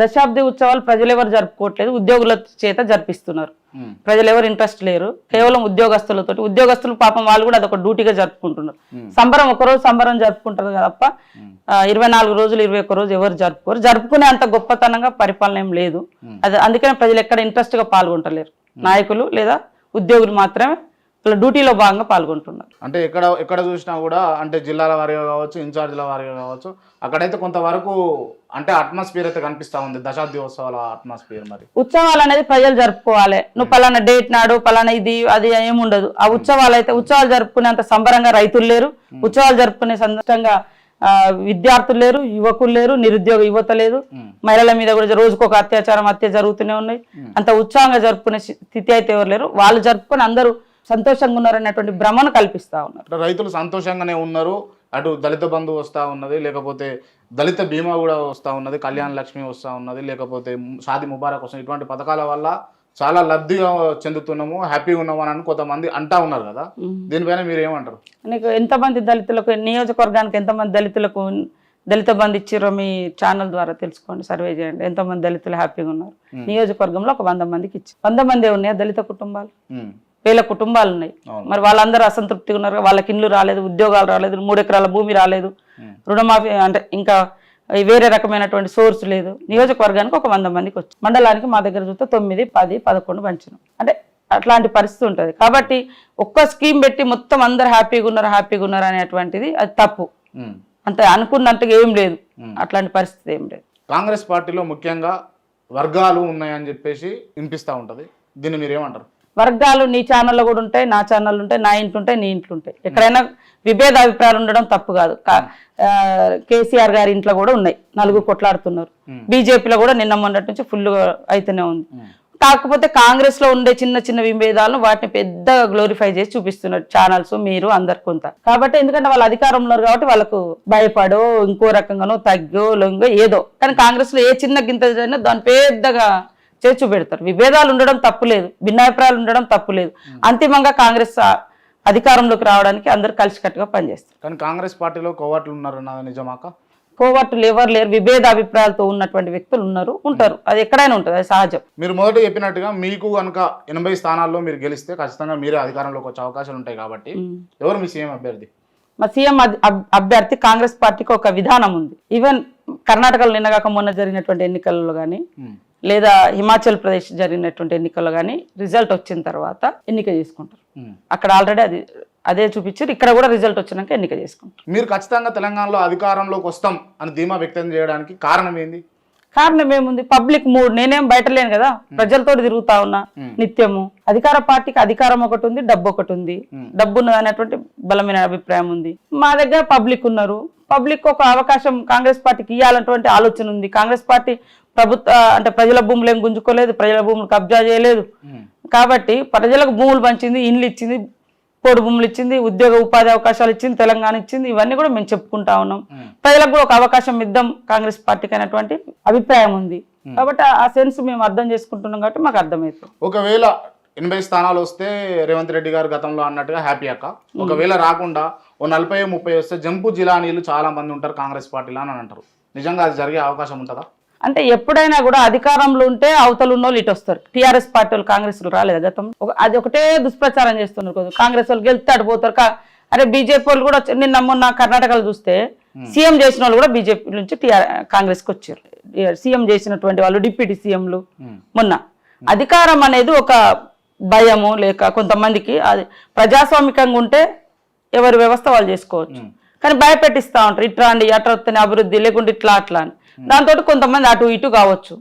దశాబ్ది ఉత్సవాలు ప్రజలు ఎవరు జరుపుకోవట్లేదు ఉద్యోగుల చేత జరిపిస్తున్నారు. ప్రజలు ఎవరు ఇంట్రెస్ట్ లేరు. కేవలం ఉద్యోగస్తులతో ఉద్యోగస్తులు పాపం వాళ్ళు కూడా అదొక డ్యూటీగా జరుపుకుంటున్నారు. సంబరం ఒకరోజు సంబరం జరుపుకుంటారు తప్ప ఇరవై నాలుగు రోజులు ఇరవై ఒక్క రోజు ఎవరు జరుపుకోరు. జరుపుకునే అంత గొప్పతనంగా పరిపాలన ఏం లేదు. అది అందుకనే ప్రజలు ఎక్కడ ఇంట్రెస్ట్గా పాల్గొంటలేరు నాయకులు లేదా ఉద్యోగులు మాత్రమే వాళ్ళ డ్యూటీలో భాగంగా పాల్గొంటున్నారు. అంటే ఎక్కడ ఎక్కడ చూసినా కూడా అంటే జిల్లాల వారీగా కావచ్చు ఇన్ఛార్జీల వారీగా కావచ్చు అక్కడైతే కొంతవరకు అంటే అట్మాస్ఫియర్ అయితే కనిపిస్తా ఉంది. దశాబ్ది ఉత్సవాల అట్మాస్ఫియర్ మరి. ఉత్సవాలు అనేది ప్రజలు జరుపుకోవాలి. నువ్వు పలానా డేట్ నాడు పలానా ఇది అది ఏముండదు. ఆ ఉత్సవాలు అయితే ఉత్సవాలు జరుపుకునేంత సంబరంగా రైతులు లేరు. ఉత్సవాలు జరుపుకునే సందర్భంగా విద్యార్థులు లేరు యువకులు లేరు నిరుద్యోగ యువత లేదు. మహిళల మీద కూడా రోజుకు ఒక అత్యాచారం హత్య జరుగుతూనే ఉన్నాయి. అంత ఉత్సాహంగా జరుపుకునే స్థితి అయితే ఎవరు లేరు. వాళ్ళు జరుపుకొని అందరూ సంతోషంగా ఉన్నారు అనేటువంటి భ్రమను కల్పిస్తా ఉన్నారు. రైతులు సంతోషంగానే ఉన్నారు. అటు దళిత బంధు వస్తూ ఉన్నది లేకపోతే దళిత బీమా కూడా వస్తూ ఉన్నది కళ్యాణ లక్ష్మి వస్తూ ఉన్నది లేకపోతే షాది ముబారక్ వస్తుంది. ఇటువంటి పథకాల వల్ల చాలా లబ్ధిగా చెందుతున్నాము హ్యాపీగా ఉన్నాము అని కొంతమంది అంటా ఉన్నారు కదా. దీనిపైన మీరు ఏమంటారు నీకు ఎంతమంది దళితులకు నియోజకవర్గానికి ఎంతమంది దళితులకు దళిత బంధు ఇచ్చిరో మీ ఛానల్ ద్వారా తెలుసుకోండి సర్వే చేయండి. ఎంతమంది దళితులు హ్యాపీగా ఉన్నారు? నియోజకవర్గంలో ఒక వంద మందికి ఇచ్చి వంద మంది ఉన్నాయా దళిత కుటుంబాలు? వేల కుటుంబాలు ఉన్నాయి. మరి వాళ్ళందరూ అసంతృప్తిగా ఉన్నారు. వాళ్ళకి ఇల్లు రాలేదు ఉద్యోగాలు రాలేదు మూడు ఎకరాల భూమి రాలేదు. రుణమాఫీ అంటే ఇంకా వేరే రకమైనటువంటి సోర్స్ లేదు. నియోజకవర్గానికి ఒక వంద మందికి వచ్చి మండలానికి మా దగ్గర చూస్తే తొమ్మిది పది పదకొండు పంచినాం అంటే అట్లాంటి పరిస్థితి ఉంటుంది. కాబట్టి ఒక్క స్కీమ్ పెట్టి మొత్తం అందరు హ్యాపీగా ఉన్నారు హ్యాపీగా ఉన్నారు అనేటువంటిది అది తప్పు. అంత అనుకున్నట్టుగా ఏం లేదు. అట్లాంటి పరిస్థితి ఏం లేదు. కాంగ్రెస్ పార్టీలో ముఖ్యంగా వర్గాలు ఉన్నాయని చెప్పేసి వినిపిస్తూ ఉంటుంది. దీన్ని మీరు ఏమంటారు వర్గాలు నీ ఛానల్లో కూడా ఉంటాయి నా ఛానల్ ఉంటాయి నా ఇంట్లో ఉంటాయి నీ ఇంట్లో ఉంటాయి. ఎక్కడైనా విభేద అభిప్రాయాలు ఉండడం తప్పు కాదు. కేసీఆర్ గారి ఇంట్లో కూడా ఉన్నాయి. నలుగురు కొట్లాడుతున్నారు. బీజేపీలో కూడా నిన్న మొన్నటి నుంచి ఫుల్ అయితేనే ఉంది. కాకపోతే కాంగ్రెస్లో ఉండే చిన్న చిన్న విభేదాలను వాటిని పెద్దగా గ్లోరిఫై చేసి చూపిస్తున్నారు ఛానల్స్ మీరు అందరు కొంత. కాబట్టి ఎందుకంటే వాళ్ళు అధికారంలో ఉన్నారు కాబట్టి వాళ్ళకు భయపడో ఇంకో రకంగానో తగ్గో లొంగో ఏదో. కానీ కాంగ్రెస్లో ఏ చిన్న గింత దాన్ని పెద్దగా చేర్చు పెడతారు. విభేదాలు ఉండడం తప్పులేదు భిన్నాభిప్రాయాలు ఉండడం తప్పులేదు అంతిమంగా కాంగ్రెస్ అధికారంలోకి రావడానికి అందరు కలిసికట్టుగా పనిచేస్తారు. కానీ కాంగ్రెస్ పార్టీలో కోవాట్లు ఉన్నారన్నది నిజమాక కోవట్టులు ఎవరు లేరు. విభేద అభిప్రాయాలతో ఉన్నటువంటి వ్యక్తులు ఉన్నారు ఉంటారు. అది ఎక్కడైనా ఉంటుంది. అది సహజం. మీరు మొదట చెప్పినట్టుగా మీకు కనుక ఎనభై స్థానాల్లో మీరు గెలిస్తే ఖచ్చితంగా మీరే అధికారంలోకి వచ్చే అవకాశాలు ఉంటాయి కాబట్టి ఎవరు మీ సీఎం అభ్యర్థి? మా సీఎం అభ్యర్థి కాంగ్రెస్ పార్టీకి ఒక విధానం ఉంది. ఈవెన్ కర్ణాటకలో నిన్నగాక మొన్న జరిగినటువంటి ఎన్నికల్లో కానీ లేదా హిమాచల్ ప్రదేశ్ జరిగినటువంటి ఎన్నికల్లో కానీ రిజల్ట్ వచ్చిన తర్వాత ఎన్నిక చేసుకుంటారు. అక్కడ ఆల్రెడీ అది అదే చూపించారు. ఇక్కడ కూడా రిజల్ట్ వచ్చినాక ఎన్నిక చేసుకుంటారు. మీరు ఖచ్చితంగా తెలంగాణలో అధికారంలోకి వస్తాం అని ధీమా వ్యక్తం చేయడానికి కారణం ఏంది? కారణం ఏముంది? Public mood. నేనేం బయట లేను కదా. ప్రజలతో తిరుగుతా ఉన్నా నిత్యము. అధికార పార్టీకి అధికారం ఒకటి ఉంది డబ్బు ఒకటి ఉంది. డబ్బు ఉన్నది అనేటువంటి బలమైన అభిప్రాయం ఉంది. మా దగ్గర పబ్లిక్ ఉన్నారు. పబ్లిక్ ఒక అవకాశం కాంగ్రెస్ పార్టీకి ఇవ్వాలన్నటువంటి ఆలోచన ఉంది. కాంగ్రెస్ పార్టీ ప్రభుత్వ అంటే ప్రజల భూములు ఏం గుంజుకోలేదు ప్రజల భూములు కబ్జా చేయలేదు. కాబట్టి ప్రజలకు భూములు పంచింది ఇండ్లు ఇచ్చింది పోడు భూములు ఇచ్చింది ఉద్యోగ ఉపాధి అవకాశాలు ఇచ్చింది తెలంగాణ ఇచ్చింది ఇవన్నీ కూడా మేము చెప్పుకుంటా ఉన్నాం. ప్రజలకు కూడా ఒక అవకాశం ఇద్దాం కాంగ్రెస్ పార్టీకి అనేటువంటి అభిప్రాయం ఉంది. కాబట్టి ఆ సెన్స్ మేము అర్థం చేసుకుంటున్నాం కాబట్టి మాకు అర్థమవుతుంది ఒకవేళ ఎనభై స్థానాలు వస్తే రేవంత్ రెడ్డి గారు గతంలో అన్నట్టుగా హ్యాపీ అక్క. ఒకవేళ రాకుండా ఓ నలభై ముప్పై వస్తే జంపు జిలానీలు చాలా మంది ఉంటారు కాంగ్రెస్ పార్టీలో అని అంటారు. నిజంగా అది జరిగే అవకాశం ఉంటుందా? అంటే ఎప్పుడైనా కూడా అధికారంలో ఉంటే అవతలు ఉన్న వాళ్ళు ఇటు వస్తారు. టీఆర్ఎస్ పార్టీ వాళ్ళు కాంగ్రెస్ రాలేదు గతం? ఒక- అది ఒకటే దుష్ప్రచారం చేస్తున్నారు కాంగ్రెస్ వాళ్ళు గెలిస్తే అటు పోతారు. అరే బీజేపీ వాళ్ళు కూడా నిన్న మొన్న కర్ణాటకలో చూస్తే సీఎం చేసిన వాళ్ళు కూడా బీజేపీ నుంచి టీఆర్ కాంగ్రెస్కి వచ్చారు సీఎం చేసినటువంటి వాళ్ళు డిప్యూటీ సీఎంలు మొన్న. అధికారం అనేది ఒక భయము లేక కొంతమందికి అది ప్రజాస్వామికంగా ఉంటే ఎవరి వ్యవస్థ వాళ్ళు చేసుకోవచ్చు. కానీ భయపెట్టిస్తా ఉంటారు. ఇట్లా అండి అట్లా వస్తేనే అభివృద్ధి లేకుంటే ఇట్లా అట్లా అని. దాంతో కొంతమంది అటు ఇటు కావచ్చు.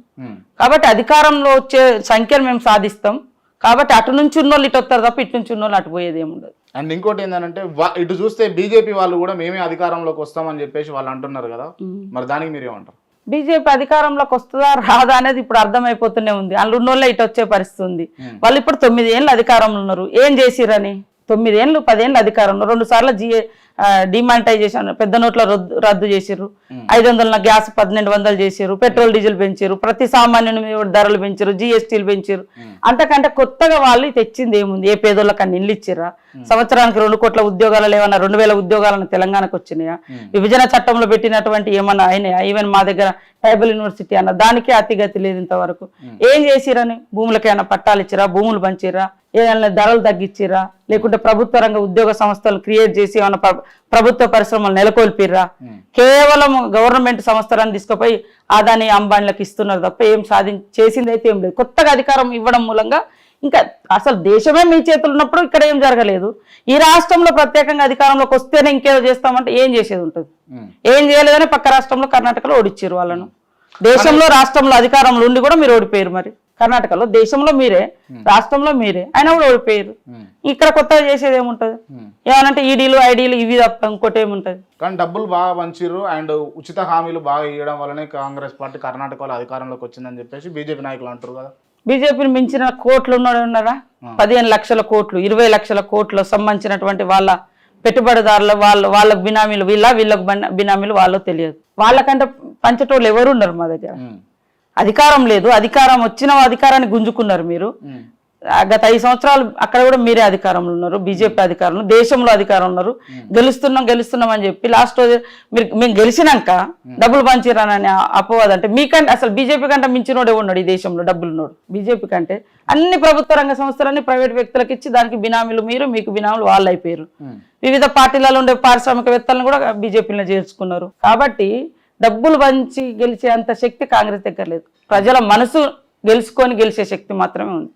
కాబట్టి అధికారంలో వచ్చే సంఖ్యను మేము సాధిస్తాం. కాబట్టి అటు నుంచి ఉన్న వాళ్ళు ఇటు వస్తారు తప్ప ఇటు నుంచి ఉన్న అటు పోయేది ఏముండదు అండ్ ఇంకోటి ఏంటంటే ఇటు చూస్తే బీజేపీ వాళ్ళు కూడా మేమే అధికారంలోకి వస్తామని చెప్పేసి వాళ్ళు అంటున్నారు కదా. మరి దానికి మీరు ఏమంటారు? బీజేపీ అధికారంలోకి వస్తుందా రాదా అనేది ఇప్పుడు అర్థమైపోతూనే ఉంది. అందులో ఉన్నోళ్ళే ఇటు వచ్చే పరిస్థితి ఉంది. వాళ్ళు ఇప్పుడు తొమ్మిది ఏళ్ళు అధికారంలో ఉన్నారు. ఏం చేసిరని? తొమ్మిది ఏళ్ళు పదేళ్ళు అధికారంలో రెండు సార్లు జిఏ డిమానిటైజేషన్ పెద్ద నోట్ల రద్దు రద్దు చేసిర్రు. ఐదు వందల గ్యాస్ పన్నెండు వందలు చేసిర్రు. పెట్రోల్ డీజిల్ పెంచారు ప్రతి సామాన్యుని ధరలు పెంచారు జిఎస్టీలు పెంచారు అంతకంటే కొత్తగా వాళ్ళు తెచ్చింది ఏముంది? ఏ పేదోళ్ళకి అన్ని ఇల్లు ఇచ్చిర్రా? సంవత్సరానికి రెండు కోట్ల ఉద్యోగాలు లేవన్నా రెండు వేల ఉద్యోగాలను తెలంగాణకు వచ్చినాయా? విభజన చట్టంలో పెట్టినటువంటి ఏమన్నా అయినాయా? ఈవెన్ మా దగ్గర ట్రైబల్ యూనివర్సిటీ అన్న దానికే అతిగతి లేదు ఇంతవరకు. ఏం చేసిరని భూములకి ఏమైనా పట్టాలు ఇచ్చిరా భూములు పంచిరా ఏదైనా ధరలు తగ్గించిరా లేకుంటే ప్రభుత్వ రంగ ఉద్యోగ సంస్థలు క్రియేట్ చేసి ఏమైనా ప్రభుత్వ పరిశ్రమలు నెలకొల్పిర్రా. కేవలం గవర్నమెంట్ సంస్థలను తీసుకుపోయి అదాని అంబానీలకు ఇస్తున్నారు తప్ప ఏం సాధి చేసింది అయితే ఏం లేదు. కొత్తగా అధికారం ఇవ్వడం మూలంగా ఇంకా అసలు దేశమే మీ చేతులు ఉన్నప్పుడు ఇక్కడ ఏం జరగలేదు. ఈ రాష్ట్రంలో ప్రత్యేకంగా అధికారంలోకి వస్తేనే ఇంకేదో చేస్తామంటే ఏం చేసేది ఉంటుంది. ఏం చేయలేదని పక్క రాష్ట్రంలో కర్ణాటకలో ఓడిచ్చారు వాళ్ళను. దేశంలో రాష్ట్రంలో అధికారంలో ఉండి కూడా మీరు ఓడిపోయారు మరి. కర్ణాటకలో దేశంలో మీరే రాష్ట్రంలో మీరే అయినా కూడా ఓడిపోయారు. ఇక్కడ కొత్తగా చేసేది ఏముంటది. ఏమనంటే ఈడీలు ఐడీలు ఇవి తప్ప ఇంకోటి ఏముంటది? కానీ డబ్బులు బాగా పంచిర్రు అండ్ ఉచిత హామీలు బాగా ఇవ్వడం వల్లనే కాంగ్రెస్ పార్టీ కర్ణాటకలో అధికారంలోకి వచ్చిందని చెప్పేసి బీజేపీ నాయకులు అంటారు కదా. బీజేపీని మించిన కోట్లు ఉన్నాడు ఉన్నారా పదిహేను లక్షల కోట్లు ఇరవై లక్షల కోట్లు సంబంధించినటువంటి వాళ్ళ పెట్టుబడిదారులు వాళ్ళ వాళ్ళ బినామీలు వీళ్ళ వీళ్ళకు బన- బినామీలు వాళ్ళో తెలియదు. వాళ్ళకంటే పంచటోళ్ళు ఎవరు ఉన్నారు మా దగ్గర. అధికారం లేదు. అధికారం వచ్చిన అధికారాన్ని గుంజుకున్నారు మీరు. గత ఐదు సంవత్సరాలు అక్కడ కూడా మీరే అధికారంలో ఉన్నారు. బీజేపీ అధికారంలో దేశంలో అధికారం ఉన్నారు. గెలుస్తున్నాం గెలుస్తున్నాం అని చెప్పి లాస్ట్ రోజు మీరు మేము గెలిచినాక డబ్బులు పంచిరానని అపవాదం అంటే మీకంటే అసలు బీజేపీ కంటే మించినోడే ఉన్నాడు ఈ దేశంలో డబ్బులు ఉన్నాడు బీజేపీ కంటే అన్ని ప్రభుత్వ రంగ సంస్థలన్నీ ప్రైవేట్ వ్యక్తులకు ఇచ్చి దానికి బినామీలు మీరు మీకు బినామీలు వాళ్ళు అయిపోయారు. వివిధ పార్టీలలో ఉండే పారిశ్రామికవేత్తలను కూడా బీజేపీలో చేర్చుకున్నారు. కాబట్టి డబ్బులు వంచి గెలిచే అంత శక్తి కాంగ్రెస్ దగ్గర లేదు. ప్రజల మనసు గెలుచుకొని గెలిచే శక్తి మాత్రమే ఉంది.